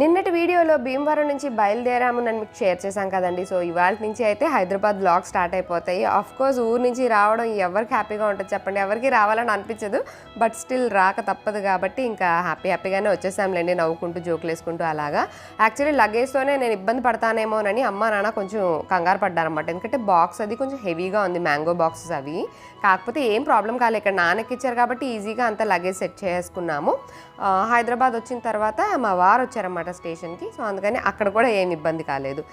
నిన్నటి వీడియోలో భీమవరం నుంచి బయలుదేరాము నన్ను మీకు షేర్ చేశాం కదండి. సో ఇవాళ నుంచి అయితే హైదరాబాద్ బ్లాగ్ స్టార్ట్ అయిపోతాయి. ఆఫ్ కోర్స్ ఊరు నుంచి రావడం ఎవరికి హ్యాపీగా ఉంటుంది చెప్పండి. ఎవరికి రావాలని అనిపించదు. బట్ స్టిల్ రాక తప్పదు కాబట్టి ఇంకా హ్యాపీ హ్యాపీగానే వచ్చేసాంలేండి. నవ్వుకుంటూ జోకులు వేసుకుంటూ అలాగా. యాక్చువల్లీ లగేజ్తోనే నేను ఇబ్బంది పడతానేమోనని అమ్మ నాన్న కొంచెం కంగారు పడ్డారనమాట ఎందుకంటే బాక్స్ అది కొంచెం హెవీగా ఉంది. మ్యాంగో బాక్సెస్ అవి. కాకపోతే ఏం ప్రాబ్లం కాలేదు. ఇక్కడ నాన్నకి ఇచ్చారు కాబట్టి ఈజీగా అంత లగేజ్ సెట్ చేసుకున్నాము. హైదరాబాద్ వచ్చిన తర్వాత మా వారు వచ్చారన్నమాట స్టేషన్కి. సో అందుకని అక్కడ కూడా ఏం ఇబ్బంది కాలేదు.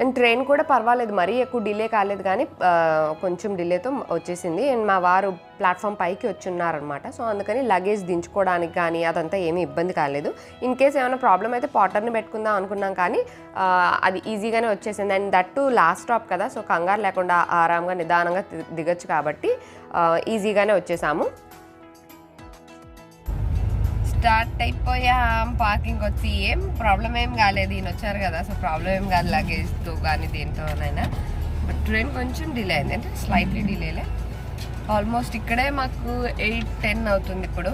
అండ్ ట్రైన్ కూడా పర్వాలేదు మరీ ఎక్కువ డిలే కాలేదు కానీ కొంచెం డిలేతో వచ్చేసింది. అండ్ మా వారు ప్లాట్ఫామ్ పైకి వచ్చున్నారనమాట. సో అందుకని లగేజ్ దించుకోవడానికి కానీ అదంతా ఏమీ ఇబ్బంది కాలేదు. ఇన్ కేస్ ఏమైనా ప్రాబ్లం అయితే పాటర్ని పెట్టుకుందాం అనుకున్నాం కానీ అది ఈజీగానే వచ్చేసింది. And that to last stop కదా సో కంగారు లేకుండా ఆరాంగా నిదానంగా దిగచ్చు దిగొచ్చు కాబట్టి ఈజీగానే వచ్చేసాము. స్టార్ట్ అయిపోయాం పార్కింగ్ వచ్చి ఏం ప్రాబ్లం ఏం కాలేదు. ఈయన వచ్చారు కదా సో ప్రాబ్లం ఏం కాదు లగేజ్తో కానీ దేంతోనైనా బట్ ట్రైన్ కొంచెం డిలే అయింది. అంటే స్లైట్లీ డిలేలే. ఆల్మోస్ట్ ఇక్కడే మాకు ఎయిట్ టెన్ అవుతుంది ఇప్పుడు.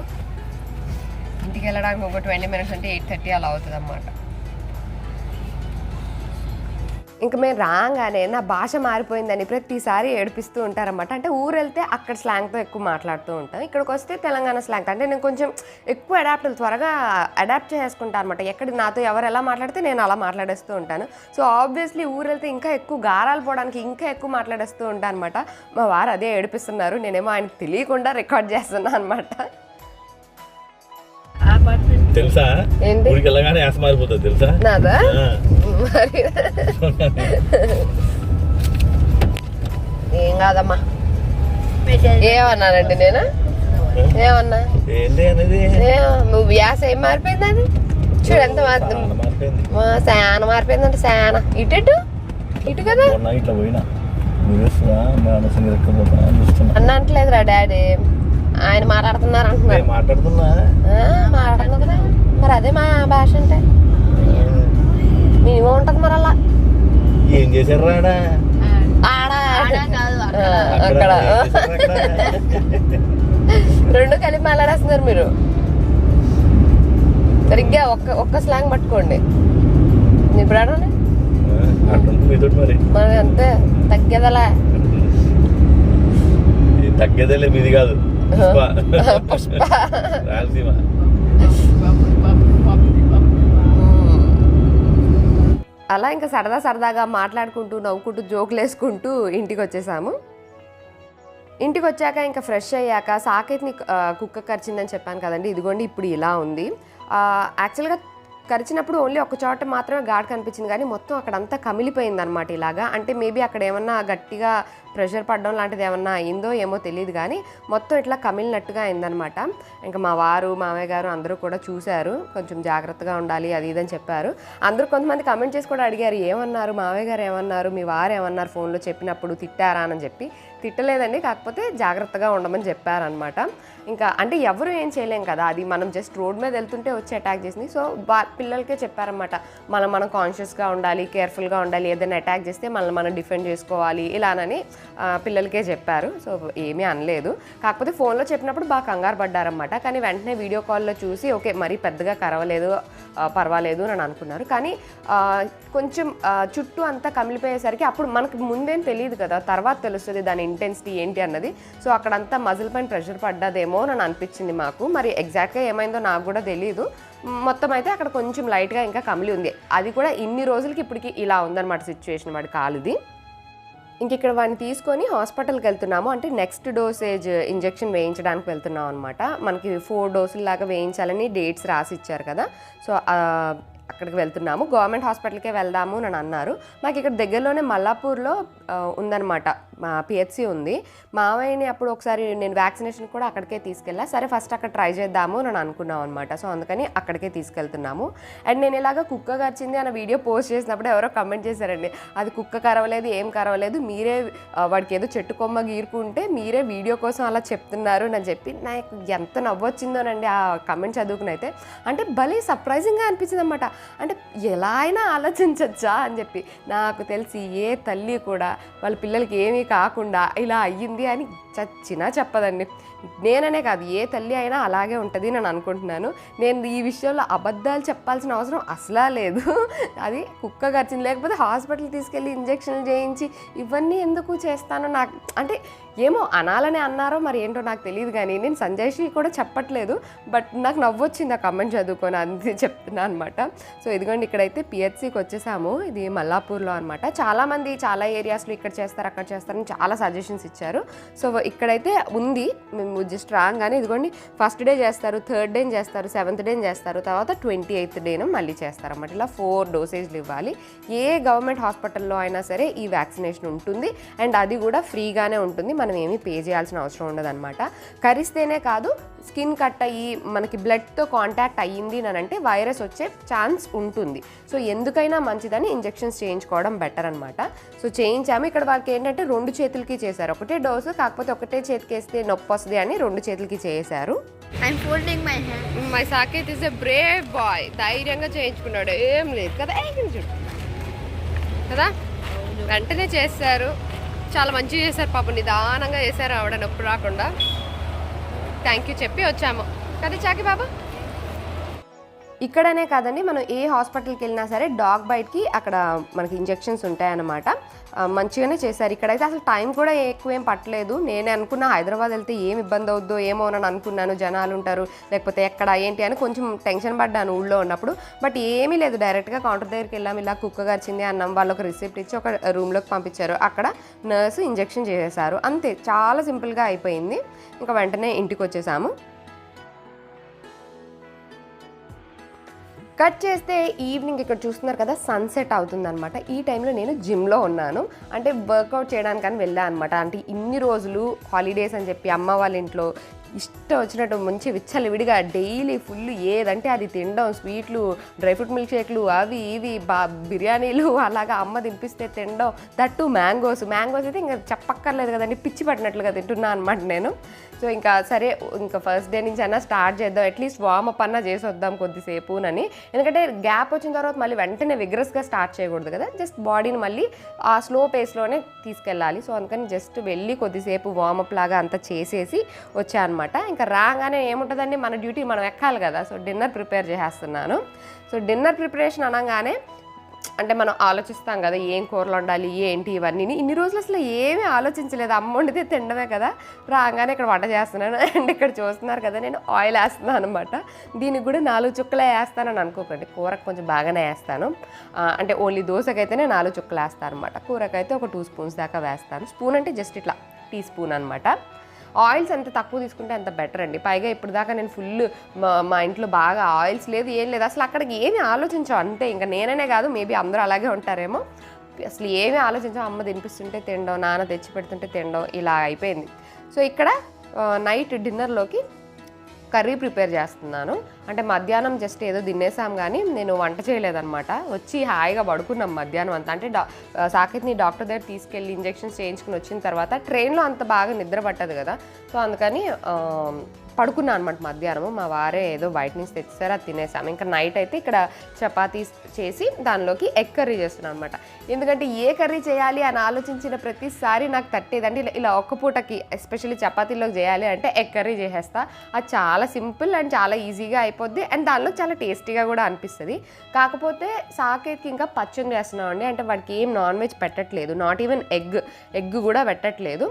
ఇంటికి వెళ్ళడానికి ఒక ట్వంటీ మినిట్స్ అంటే ఎయిట్ థర్టీ అలా అవుతుంది అన్నమాట ఇంకా మేము రాగానే నా భాష మారిపోయిందని ప్రతిసారి ఏడిపిస్తూ ఉంటారన్నమాట. అంటే ఊరు వెళ్తే అక్కడ స్లాంగ్తో ఎక్కువ మాట్లాడుతూ ఉంటాం. ఇక్కడికి వస్తే తెలంగాణ స్లాంగ్ అంటే నేను కొంచెం ఎక్కువ అడాప్ట్ త్వరగా అడాప్ట్ చేసుకుంటాను అనమాట ఎక్కడ నాతో ఎవరు ఎలా మాట్లాడితే నేను అలా మాట్లాడేస్తూ ఉంటాను. సో ఆబ్వియస్లీ ఊరు వెళ్తే ఇంకా ఎక్కువ గారాలు పోవడానికి ఇంకా ఎక్కువ మాట్లాడేస్తూ ఉంటాను అనమాట మా వారు అదే ఏడిపిస్తున్నారు. నేనేమో ఆయనకు తెలియకుండా రికార్డ్ చేస్తున్నాను అనమాట తెలుసా? ఊరికి వెళ్ళగానే యాస మారిపోతుంది తెలుసా? ఏం కాదమ్మా. ఏమన్నానండి నేను? ఏమన్నా? నువ్వు వ్యాస ఏం మారిపోయింది అది? చూడు ఎంత శాన మారిపోయిందంటే శాన. ఇటు ఇటు ఇటు కదా? మొన్న ఇట్లా పోయినా. నువ్వు చూస్తున్నా మన సంగతి ఎక్కకపోతున్నా అని చూస్తున్నా. అన్న అంటలేదురా డాడీ. ఆయన మాట్లాడుతున్నారు అంటున్నారు నేను మాట్లాడుతున్నా? ఆ, మాట్లాడను కదా. మరి అదే మా భాష అంటే. మేము ఉంటుంది మరి అలా. ఏం చేశారు రాడా అక్కడ. రెండు కలిపి మాట్లాడేస్తున్నారు మీరు. సరిగ్గా ఒక్క ఒక్క స్లాంగ్ పట్టుకోండి. ఇప్పుడు ఆడండి మరి. అంతే తగ్గేదలా. ఇది తగ్గేదేలే మీది కాదు. పుష్ప పుష్ప. రాయలసీమ అలా ఇంకా సరదా సరదాగా మాట్లాడుకుంటూ నవ్వుకుంటూ జోకులు వేసుకుంటూ ఇంటికి వచ్చేసాము ఇంటికి వచ్చాక ఇంకా ఫ్రెష్ అయ్యాక సాకేత్ని కుక్క కరిచిందని చెప్పాను కదండి. ఇదిగోండి ఇప్పుడు ఇలా ఉంది. ఆ, యాక్చువల్గా కరిచినప్పుడు ఓన్లీ ఒక చోట మాత్రమే ఘాట్ కనిపించింది కానీ మొత్తం అక్కడంతా కమిలిపోయింది అనమాట ఇలాగా. అంటే మేబీ అక్కడ ఏమన్నా గట్టిగా ప్రెషర్ పడడం లాంటిది ఏమన్నా అయిందో ఏమో తెలియదు కానీ మొత్తం ఇట్లా కమిలినట్టుగా అయిందనమాట ఇంకా మా వారు మామయ్య గారు అందరూ కూడా చూశారు. కొంచెం జాగ్రత్తగా ఉండాలి అది ఇదని చెప్పారు. అందరూ కొంతమంది కమెంట్ చేసి కూడా అడిగారు ఏమన్నారు? మామయ్య గారు ఏమన్నారు? మీ వారు ఏమన్నారు ఫోన్లో చెప్పినప్పుడు తిట్టారా? అని చెప్పి. తిట్టలేదండి కాకపోతే జాగ్రత్తగా ఉండమని చెప్పారనమాట ఇంకా అంటే ఎవరు ఏం చేయలేం కదా అది మనం జస్ట్ రోడ్ మీద వెళ్తుంటే వచ్చి అటాక్ చేసింది. సో వా పిల్లలకే చెప్పారనమాట మనం మనం కాన్షియస్గా ఉండాలి కేర్ఫుల్గా ఉండాలి. ఏదైనా అటాక్ చేస్తే మనల్ని మనం డిఫెండ్ చేసుకోవాలి ఇలానని. పిల్లలకే చెప్పారు. సో ఏమీ అనలేదు. కాకపోతే ఫోన్లో చెప్పినప్పుడు బాగా కంగారు పడ్డారనమాట కానీ వెంటనే వీడియో కాల్లో చూసి ఓకే మరీ పెద్దగా కరవలేదు పర్వాలేదు అని అనుకున్నారు. కానీ కొంచెం చుట్టూ అంతా కమిలిపోయేసరికి అప్పుడు మనకు ముందేం తెలియదు కదా తర్వాత తెలుస్తుంది దాని ఇంటెన్సిటీ ఏంటి అన్నది. సో అక్కడంతా మజిల్ పైన ప్రెషర్ పడ్డదేమో అని అనిపించింది మాకు. మరి ఎగ్జాక్ట్గా ఏమైందో నాకు కూడా తెలియదు మొత్తం అయితే అక్కడ కొంచెం లైట్గా ఇంకా కమిలి ఉంది. అది కూడా ఇన్ని రోజులకి ఇప్పటికి ఇలా ఉందన్నమాట సిచ్యువేషన్ వాడి కాలుది. ఇంక ఇక్కడ వాడిని తీసుకొని హాస్పిటల్కి వెళ్తున్నాము. అంటే నెక్స్ట్ డోసేజ్ ఇంజెక్షన్ వేయించడానికి వెళ్తున్నాం అనమాట మనకి ఫోర్ డోసుల లాగా వేయించాలని డేట్స్ రాసి ఇచ్చారు కదా. సో అక్కడికి వెళ్తున్నాము. గవర్నమెంట్ హాస్పిటల్కే వెళ్దాము అని అన్నారు. మాకు ఇక్కడ దగ్గరలోనే మల్లాపూర్లో ఉందన్నమాట. మా పిహెచ్సి ఉంది. మావయ్యని అప్పుడు ఒకసారి నేను వ్యాక్సినేషన్ కూడా అక్కడికే తీసుకెళ్ళా. సరే ఫస్ట్ అక్కడ ట్రై చేద్దాము అని అనుకున్నాం అనమాట సో అందుకని అక్కడికే తీసుకెళ్తున్నాము. అండ్ నేను ఇలాగ కుక్క కరిచింది అన్న వీడియో పోస్ట్ చేసినప్పుడు ఎవరో కమెంట్ చేశారండి. అది కుక్క కరవలేదు ఏం కరవలేదు మీరే వాడికి ఏదో చెట్టు కొమ్మ గీరుకుంటే మీరే వీడియో కోసం అలా చెప్తున్నారు అని చెప్పి నాకు ఎంత నవ్వొచ్చిందోనండి ఆ కమెంట్ చదువుకుని అయితే అంటే భలే సర్ప్రైజింగ్గా అనిపించింది అనమాట అంటే ఎలా అయినా ఆలోచించచ్చా అని చెప్పి. నాకు తెలిసి ఏ తల్లి కూడా వాళ్ళ పిల్లలకి ఏమీ కాకుండా ఇలా అయ్యింది అని చచ్చినా చెప్పదండి. నేననే కాదు ఏ తల్లి అయినా అలాగే ఉంటుంది నేను అనుకుంటున్నాను. నేను ఈ విషయంలో అబద్ధాలు చెప్పాల్సిన అవసరం అసలా లేదు. అది కుక్క గర్చింది లేకపోతే హాస్పిటల్ తీసుకెళ్ళి ఇంజక్షన్లు చేయించి ఇవన్నీ ఎందుకు చేస్తానో నాకు అంటే ఏమో అనాలని అన్నారో మరి ఏంటో నాకు తెలియదు కానీ నేను సంజయ్షి కూడా చెప్పట్లేదు. బట్ నాకు నవ్వొచ్చింది ఆ కమెంట్ చదువుకొని అంతే చెప్తున్నా అనమాట సో ఇదిగోండి ఇక్కడైతే పిహెచ్సికి వచ్చేసాము. ఇది మల్లాపూర్లో అనమాట చాలామంది చాలా ఏరియాస్లో ఇక్కడ చేస్తారు అక్కడ చేస్తారని చాలా సజెషన్స్ ఇచ్చారు. సో ఇక్కడైతే ఉంది. మేము జస్ట్ రాగానే ఇదిగోండి ఫస్ట్ డే చేస్తారు థర్డ్ డే చేస్తారు సెవెంత్ డే చేస్తారు తర్వాత ట్వంటీ ఎయిత్ డేను మళ్ళీ చేస్తారు అన్నమాట ఇలా ఫోర్ డోసేజ్లు ఇవ్వాలి. ఏ గవర్నమెంట్ హాస్పిటల్లో అయినా సరే ఈ వ్యాక్సినేషన్ ఉంటుంది. అండ్ అది కూడా ఫ్రీగానే ఉంటుంది. మనం ఏమీ పే చేయాల్సిన అవసరం ఉండదన్నమాట. కరిస్తేనే కాదు స్కిన్ కట్ అయ్యి మనకి బ్లడ్తో కాంటాక్ట్ అయ్యింది అని అంటే వైరస్ వచ్చే ఛాన్స్ ఉంటుంది. సో ఎందుకైనా మంచిదని ఇంజెక్షన్స్ చేయించుకోవడం బెటర్ అనమాట సో చేయించాము. ఇక్కడ వాళ్ళకి ఏంటంటే రెండు చేతులకి చేశారు. ఒకటే డోసు కాకపోతే ఒకటే చేతికి వేస్తే నొప్పి వస్తుంది అని రెండు చేతులకి చేశారు. I'm folding my hand. My Saketh is a brave boy ధైర్యంగా చేయించుకున్నాడు. ఏం లేదు కదా? చూడు. కదా? వెంటనే చేస్తారు చాలా మంచిగా చేశారు పాపం. నిదానంగా చేశారు ఆవిడ నొప్పి రాకుండా. థ్యాంక్ యూ చెప్పి వచ్చాము. కదా చాకి బాబా? ఇక్కడనే కాదండి మనం ఏ హాస్పిటల్కి వెళ్ళినా సరే డాగ్ బైట్కి అక్కడ మనకి ఇంజెక్షన్స్ ఉంటాయన్నమాట. మంచిగానే చేశారు. ఇక్కడైతే అసలు టైం కూడా ఎక్కువ ఏం పట్టలేదు. నేనే అనుకున్న హైదరాబాద్ వెళ్తే ఏం ఇబ్బంది అవుద్దో ఏమో అని అనుకున్నాను. జనాలు ఉంటారు లేకపోతే ఎక్కడ ఏంటి అని కొంచెం టెన్షన్ పడ్డాను ఊళ్ళో ఉన్నప్పుడు. బట్ ఏమీ లేదు డైరెక్ట్గా కౌంటర్ దగ్గరికి వెళ్ళాం. ఇలా కుక్క గరిచింది అన్నాం ఒక రిసిప్ట్ ఇచ్చి ఒక రూమ్లోకి పంపించారు. అక్కడ నర్సు ఇంజెక్షన్ చేసేసారు అంతే చాలా సింపుల్గా అయిపోయింది. ఇంకా వెంటనే ఇంటికి వచ్చేసాము. కట్ చేస్తే ఈవినింగ్ ఇక్కడ చూస్తున్నారు కదా సన్సెట్ అవుతుంది అనమాట ఈ టైంలో నేను జిమ్లో ఉన్నాను. అంటే వర్కౌట్ చేయడానికని వెళ్ళాను అనమాట అంటే ఇన్ని రోజులు హాలిడేస్ అని చెప్పి అమ్మ వాళ్ళ ఇంట్లో ఇష్టం వచ్చినట్టు మంచి విచ్చలవిడిగా డైలీ ఫుల్ ఏదంటే అది తినడం స్వీట్లు డ్రై ఫ్రూట్ మిల్క్ షేక్లు అవి ఇవి బా బిర్యానీలు అలాగా అమ్మ తినిపిస్తే తినడం. దట్టు మ్యాంగోస్ మ్యాంగోస్ అయితే ఇంకా చెప్పక్కర్లేదు కదండి పిచ్చి పట్టినట్లుగా తింటున్నా అనమాట నేను. సో ఇంకా సరే ఇంకా ఫస్ట్ డే నుంచి అయినా స్టార్ట్ చేద్దాం. అట్లీస్ట్ వామప్ అన్నా చేసి వద్దాం కొద్దిసేపు అని ఎందుకంటే గ్యాప్ వచ్చిన తర్వాత మళ్ళీ వెంటనే విగ్రస్గా స్టార్ట్ చేయకూడదు కదా. జస్ట్ బాడీని మళ్ళీ ఆ స్లో పేస్లోనే తీసుకెళ్ళాలి. సో అందుకని జస్ట్ వెళ్ళి కొద్దిసేపు వామప్ లాగా అంతా చేసేసి వచ్చాను అనమాట. ఇంకా రాగానే ఏముంటుందండి? మన డ్యూటీ మనం ఎక్కాలి కదా. సో డిన్నర్ ప్రిపేర్ చేసేస్తున్నాను. సో డిన్నర్ ప్రిపరేషన్ అనగానే అంటే మనం ఆలోచిస్తాం కదా ఏం కూరలు వండాలి ఏంటి ఇవన్నీ ఇన్ని రోజులు అసలు ఏమీ ఆలోచించలేదు. అమ్మ వండితే తినడమే కదా. రాగానే ఇక్కడ వంట చేస్తున్నాను. అండ్ ఇక్కడ చూస్తున్నారు కదా నేను ఆయిల్ వేస్తున్నాను అనమాట. దీనికి కూడా నాలుగు చుక్కలే వేస్తానని అనుకోకండి. కూరకు కొంచెం బాగానే వేస్తాను. అంటే ఓన్లీ దోశకైతేనే నాలుగు చుక్కలు వేస్తాను అనమాట కూరకైతే ఒక టూ స్పూన్స్ దాకా వేస్తాను. స్పూన్ అంటే జస్ట్ ఇట్లా టీ స్పూన్ అనమాట. ఆయిల్స్ ఎంత తక్కువ తీసుకుంటే అంత బెటర్ అండి. పైగా ఇప్పుడు దాకా నేను ఫుల్ మా మా ఇంట్లో బాగా ఆయిల్స్ లేదు ఏం లేదు. అసలు అక్కడికి ఏమీ ఆలోచించాం అంతే. ఇంకా నేననే కాదు మేబీ అందరూ అలాగే ఉంటారేమో. అసలు ఏమీ ఆలోచించాం అమ్మ తినిపిస్తుంటే తినడం నాన్న తెచ్చి పెడుతుంటే తినడం ఇలా అయిపోయింది. సో ఇక్కడ నైట్ డిన్నర్లోకి కర్రీ ప్రిపేర్ చేస్తున్నాను. అంటే మధ్యాహ్నం జస్ట్ ఏదో తినేసాం కానీ నేను వంట చేయలేదన్నమాట. వచ్చి హాయిగా పడుకున్నాం మధ్యాహ్నం అంతా. అంటే డా సాకిత్ని డాక్టర్ దగ్గర తీసుకెళ్ళి ఇంజెక్షన్స్ చేయించుకుని వచ్చిన తర్వాత ట్రైన్లో అంత బాగా నిద్ర పట్టదు కదా. సో అందుకని పడుకున్నా పడుకున్నాను అనమాట మధ్యాహ్నం మా వారే ఏదో బయట నుంచి తెచ్చారు అది తినేసాము. ఇంకా నైట్ అయితే ఇక్కడ చపాతీస్ చేసి దానిలోకి ఎగ్ కర్రీ చేస్తున్నాను అనమాట ఎందుకంటే ఏ కర్రీ చేయాలి అని ఆలోచించిన ప్రతిసారి నాకు తట్టేదంటే ఇలా ఇలా ఒక్క పూటకి ఎస్పెషల్లీ చపాతీలోకి చేయాలి అంటే ఎగ్ కర్రీ చేసేస్తా. అది చాలా సింపుల్ అండ్ చాలా ఈజీగా అయిపోద్ది. అండ్ దానిలో చాలా టేస్టీగా కూడా అనిపిస్తుంది. కాకపోతే సాకేత్కి ఇంకా పచ్చడి చేస్తున్నాం అండి అంటే వాడికి ఏం నాన్ వెజ్ పెట్టట్లేదు. నాట్ ఈవెన్ ఎగ్ ఎగ్ కూడా పెట్టట్లేదు.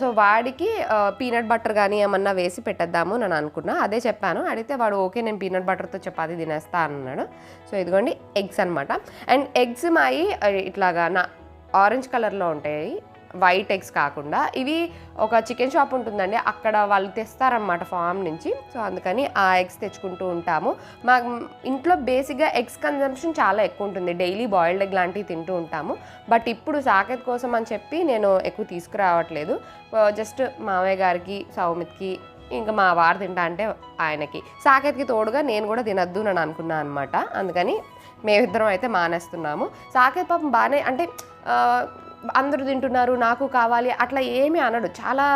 సో వాడికి పీనట్ బటర్ కానీ ఏమన్నా వేసి పెట్టేద్దాము నేను అనుకున్నా. అదే చెప్పాను. అడిగితే వాడు ఓకే నేను పీనట్ బటర్తో చపాతి తినేస్తా అన్నాడు. సో ఇదిగోండి ఎగ్స్ అనమాట అండ్ ఎగ్స్ మాయి ఇట్లాగా నా ఆరెంజ్ కలర్లో ఉంటాయి. వైట్ ఎగ్స్ కాకుండా ఇవి ఒక చికెన్ షాప్ ఉంటుందండి. అక్కడ వాళ్ళు తెస్తారనమాట ఫామ్ నుంచి. సో అందుకని ఆ ఎగ్స్ తెచ్చుకుంటూ ఉంటాము. మా ఇంట్లో బేసిక్గా ఎగ్స్ కన్జంప్షన్ చాలా ఎక్కువ ఉంటుంది. డైలీ బాయిల్డ్ ఎగ్ లాంటివి తింటూ ఉంటాము. బట్ ఇప్పుడు సాకెత్ కోసం అని చెప్పి నేను ఎక్కువ తీసుకురావట్లేదు. జస్ట్ మామయ్య గారికి సౌమిత్కి ఇంకా మా వారు తింటా అంటే ఆయనకి. సాకెత్కి తోడుగా నేను కూడా తినద్దు అని అనుకున్నాను అనమాట అందుకని మేమిద్దరం అయితే మానేస్తున్నాము. సాకేత్ పాపం బాగానే అంటే అందరూ తింటున్నారు నాకు కావాలి అట్లా ఏమీ అనడు. చాలా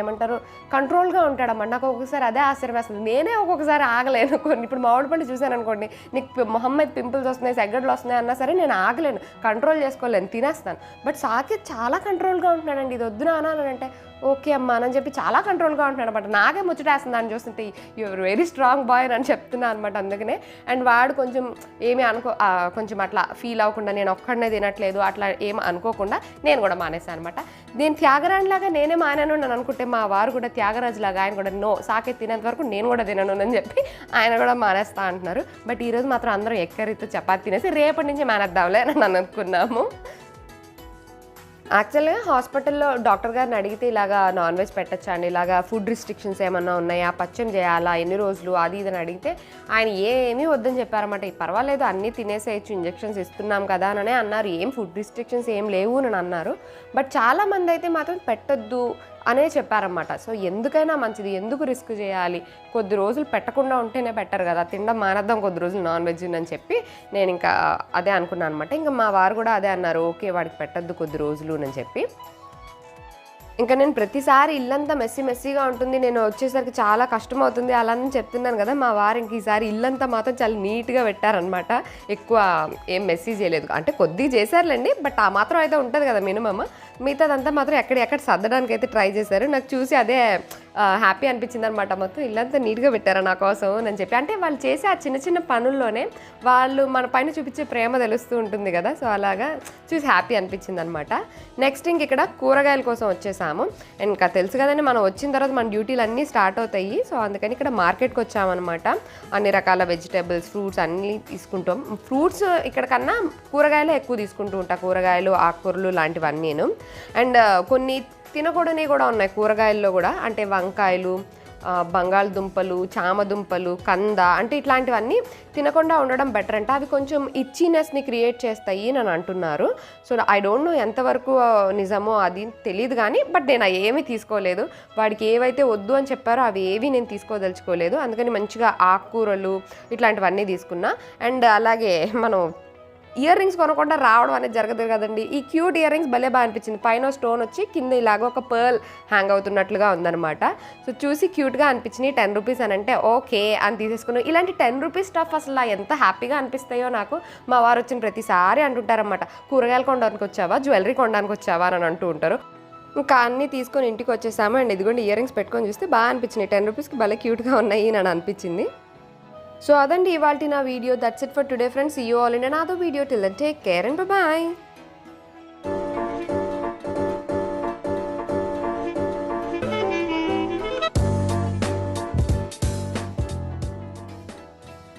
ఏమంటారు కంట్రోల్గా ఉంటాడమ్మా. నాకు ఒక్కొక్కసారి అదే ఆశ్చర్యం వేస్తుంది. నేనే ఒక్కొక్కసారి ఆగలేను. కొన్ని ఇప్పుడు మామిడి పండు చూశాను అనుకోండి నీకు మొహమ్మద్ పింపుల్స్ వస్తున్నాయి సెగ్గడ్లు వస్తున్నాయి అన్నా సరే నేను ఆగలేను. కంట్రోల్ చేసుకోలేను తినేస్తాను. బట్ సాకేత్ చాలా కంట్రోల్గా ఉంటున్నాడండి. ఇది వద్దు నాన్న అని అంటే ఓకే అమ్మా అని చెప్పి చాలా కంట్రోల్గా ఉంటున్నాడు అనమాట నాకే ముచ్చటేస్తుంది అని చూస్తుంటే యువర్ వెరీ స్ట్రాంగ్ బాయ్ అని చెప్తున్నా అనమాట అందుకనే. అండ్ వాడు కొంచెం ఏమి అనుకో కొంచెం అట్లా ఫీల్ అవ్వకుండా నేను ఒక్కడనే తినట్లేదు అట్లా ఏం అనుకోకుండా నేను కూడా మానేసాను అనమాట నేను త్యాగరాజులాగా నేనే మానాను అని అనుకుంటే మా వారు కూడా త్యాగరాజులాగా ఆయన కూడా నో సాకే తినేంత వరకు నేను కూడా తినను అని చెప్పి ఆయన కూడా మానేస్తా అంటున్నారు. బట్ ఈరోజు మాత్రం అందరం ఎక్కరితో చపాతి తినేసి రేపటి నుంచి మానేద్దాంలే అని అనుకున్నాము. యాక్చువల్గా హాస్పిటల్లో డాక్టర్ గారిని అడిగితే ఇలాగా నాన్ వెజ్ పెట్టచ్చా అండి? ఇలాగా ఫుడ్ రిస్ట్రిక్షన్స్ ఏమన్నా ఉన్నాయా? పచ్చం చేయాలా? ఎన్ని రోజులు? అది ఇది అని అడిగితే ఆయన ఏమీ వద్దని చెప్పారన్నమాట. పర్వాలేదు అన్నీ తినేసేయచ్చు ఇంజెక్షన్స్ ఇస్తున్నాం కదా అని అన్నారు. ఏం ఫుడ్ రిస్ట్రిక్షన్స్ ఏం లేవు అని అన్నారు. బట్ చాలా మంది అయితే మాత్రం పెట్టొద్దు అనే చెప్పారన్నమాట. సో ఎందుకైనా మంచిది. ఎందుకు రిస్క్ చేయాలి? కొద్ది రోజులు పెట్టకుండా ఉంటేనే బెటర్ కదా. తినడం మానేద్దాం కొద్ది రోజులు నాన్ వెజ్ అని చెప్పి నేను ఇంకా అదే అనుకున్నాను అనమాట ఇంకా మా వారు కూడా అదే అన్నారు. ఓకే వాడికి పెట్టద్దు కొద్ది రోజులు అని చెప్పి. ఇంకా నేను ప్రతిసారి ఇల్లంతా మెస్సీ మెస్సీగా ఉంటుంది. నేను వచ్చేసరికి చాలా కష్టం అవుతుంది అలా అని చెప్తున్నాను కదా మా వారు ఇంక ఈసారి ఇల్లంతా మాత్రం చాలా నీట్గా పెట్టారనమాట ఎక్కువ ఏం మెస్సీ చేయలేదు. అంటే కొద్దిగా చేశారులేండి బట్ ఆ మాత్రం అయితే ఉంటుంది కదా మినిమమ్. మిగతాదంతా మాత్రం ఎక్కడ ఎక్కడ సర్దడానికి అయితే ట్రై చేశారు. నాకు చూసి అదే హ్యాపీ అనిపించింది అనమాట మొత్తం ఇల్లంతా నీట్గా పెట్టారు నా కోసం అని చెప్పి. అంటే వాళ్ళు చేసే ఆ చిన్న చిన్న పనుల్లోనే వాళ్ళు మన పైన చూపించే ప్రేమ తెలుస్తూ ఉంటుంది కదా. సో అలాగా చూసి హ్యాపీ అనిపించింది అనమాట నెక్స్ట్ ఇంక ఇక్కడ కూరగాయల కోసం వచ్చేసాము. అండ్ ఇంకా తెలుసు కదండి మనం వచ్చిన తర్వాత మన డ్యూటీలు అన్నీ స్టార్ట్ అవుతాయి. సో అందుకని ఇక్కడ మార్కెట్కి వచ్చామన్నమాట. అన్ని రకాల వెజిటేబుల్స్ ఫ్రూట్స్ అన్నీ తీసుకుంటాం. ఫ్రూట్స్ ఇక్కడ కన్నా కూరగాయలే ఎక్కువ తీసుకుంటూ ఉంటా. కూరగాయలు ఆకుకూరలు లాంటివన్నీను. అండ్ కొన్ని తినకూడనివి కూడా ఉన్నాయి కూరగాయల్లో కూడా. అంటే వంకాయలు బంగాళదుంపలు చామదుంపలు కంద అంటే ఇట్లాంటివన్నీ తినకుండా ఉండడం బెటర్ అంటే. అవి కొంచెం ఇచ్చినెస్ని క్రియేట్ చేస్తాయి అని అంటున్నారు. సో ఐ డోంట్ నో ఎంతవరకు నిజమో అది తెలియదు కానీ బట్ నేను ఏమీ తీసుకోలేదు. వాడికి ఏవైతే వద్దు అని చెప్పారో అవి ఏవి నేను తీసుకోదలుచుకోలేదు. అందుకని మంచిగా ఆకుకూరలు ఇట్లాంటివన్నీ తీసుకున్నా. అండ్ అలాగే మనం ఇయర్ రింగ్స్ కొనకుండా రావడం అనేది జరగదు కదండి. ఈ క్యూట్ ఇయర్ రింగ్స్ భలే బాగా అనిపించింది. పైన స్టోన్ వచ్చి కింద ఇలాగ ఒక పర్ల్ హ్యాంగ్ అవుతున్నట్లుగా ఉందన్నమాట. సో చూసి క్యూట్గా అనిపించినాయి. టెన్ రూపీస్ అని అంటే ఓకే అని తీసేసుకున్నాం. ఇలాంటి టెన్ రూపీస్ స్టఫ్ అసలు ఎంత హ్యాపీగా అనిపిస్తాయో నాకు మా వారు వచ్చిన ప్రతిసారి అంటుంటారన్నమాట. కూరగాయలు కొనడానికి వచ్చావా? జ్యువెలరీ కొనడానికి వచ్చావా? అని అంటూ ఉంటారు. ఇంకా అన్నీ తీసుకొని ఇంటికి వచ్చేసాము. అండ్ ఇదిగోండి ఇయర్ రింగ్స్ పెట్టుకొని చూస్తే బాగా అనిపించినాయి. టెన్ రూపీస్కి భలే క్యూట్గా ఉన్నాయి అని అనిపించింది. సో అదండి ఇవాళ నా video that's it for today friends you all in another video till then take care and bye